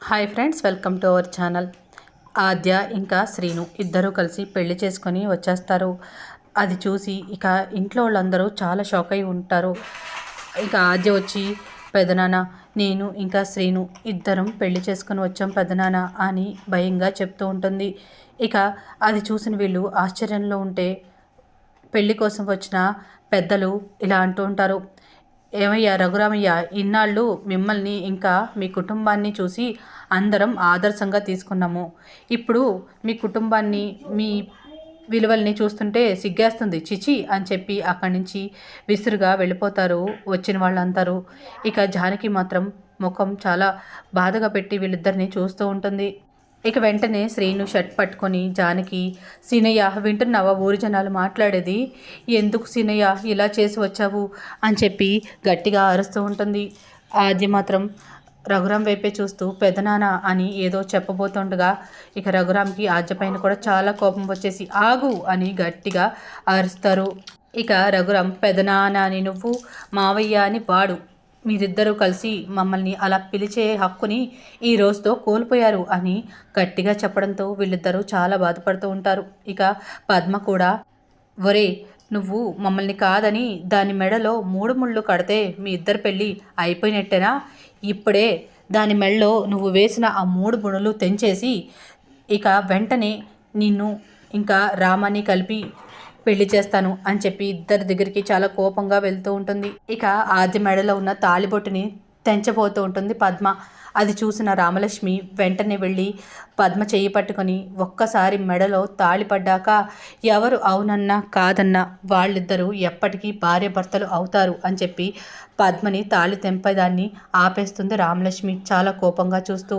Hi friends welcome to our channel. Aadya ఇంకా శ్రీను ఇద్దరూ కలిసి పెళ్ళి చేసుకొని వచ్చేస్తారు. అది చూసి ఇక ఇంట్లో వాళ్ళందరూ చాలా షాక్ అయి ఉంటారు. ఇక ఆద్య వచ్చి పెదనాన్న నేను ఇంకా శ్రీను ఇద్దరం పెళ్ళి చేసుకొని వచ్చాం పెదనాన్న అని భయంగా చెప్తూ ఉంటుంది. ఇక అది చూసిన వీళ్ళు ఆశ్చర్యంలో ఉంటే పెళ్ళి కోసం వచ్చిన పెద్దలు ఇలా అంటూ ఉంటారు. ఏమయ్యా రఘురామయ్య ఇన్నాళ్ళు మిమ్మల్ని ఇంకా మీ కుటుంబాన్ని చూసి అందరం ఆదర్శంగా తీసుకున్నాము. ఇప్పుడు మీ కుటుంబాన్ని మీ విలువల్ని చూస్తుంటే సిగ్గేస్తుంది. చిచి అని చెప్పి అక్కడి నుంచి విసురుగా వెళ్ళిపోతారు వచ్చిన వాళ్ళందరూ ఇక జానకి మాత్రం ముఖం చాలా బాధగా పెట్టి వీళ్ళిద్దరిని చూస్తూ ఉంటుంది. ఇక వెంటనే శ్రీను షర్ట్ పట్టుకొని జానకి సీనయ్య వింటున్నావా? ఊరి జనాలు మాట్లాడేది. ఎందుకు సీనయ్య ఇలా చేసి వచ్చావు? అని చెప్పి గట్టిగా అరుస్తూ ఉంటుంది. ఆది మాత్రం రఘురాం వైపే చూస్తూ పెదనాన్న అని ఏదో చెప్పబోతుండగా ఇక రఘురాంకి ఆద్య పైన కూడా చాలా కోపం వచ్చేసి ఆగు అని గట్టిగా అరుస్తారు. ఇక రఘురాం పెదనాన్న అని నువ్వు మావయ్య అని వాడు. మీరిద్దరూ కలిసి మమ్మల్ని అలా పిలిచే హక్కుని ఈ రోజుతో కోల్పోయారు అని గట్టిగా చెప్పడంతో వీళ్ళిద్దరూ చాలా బాధపడుతూ ఉంటారు. ఇక పద్మ కూడా ఒరే నువ్వు మమ్మల్ని కాదని దాని మెడలో మూడు ముళ్ళు కడితే మీ ఇద్దరు పెళ్ళి అయిపోయినట్టేనా? ఇప్పుడే దాని మెడలో నువ్వు వేసిన ఆ మూడు బుణులు తెంచేసి ఇక వెంటనే నిన్ను ఇంకా రామాని కలిపి పెళ్ళి చేస్తాను అని చెప్పి ఇద్దరి దగ్గరికి చాలా కోపంగా వెళ్తూ ఉంటుంది. ఇక ఆది మెడలో ఉన్న తాళిబొట్టుని తెంచబోతూ ఉంటుంది పద్మ. అది చూసిన రామలక్ష్మి వెంటనే వెళ్ళి పద్మ చేయి పట్టుకొని ఒక్కసారి మెడలో తాళి పడ్డాక ఎవరు అవునన్నా కాదన్నా వాళ్ళిద్దరూ ఎప్పటికీ భార్య భర్తలు అవుతారు అని చెప్పి పద్మని తాళి తెంపేదాన్ని ఆపేస్తుంది రామలక్ష్మి చాలా కోపంగా చూస్తూ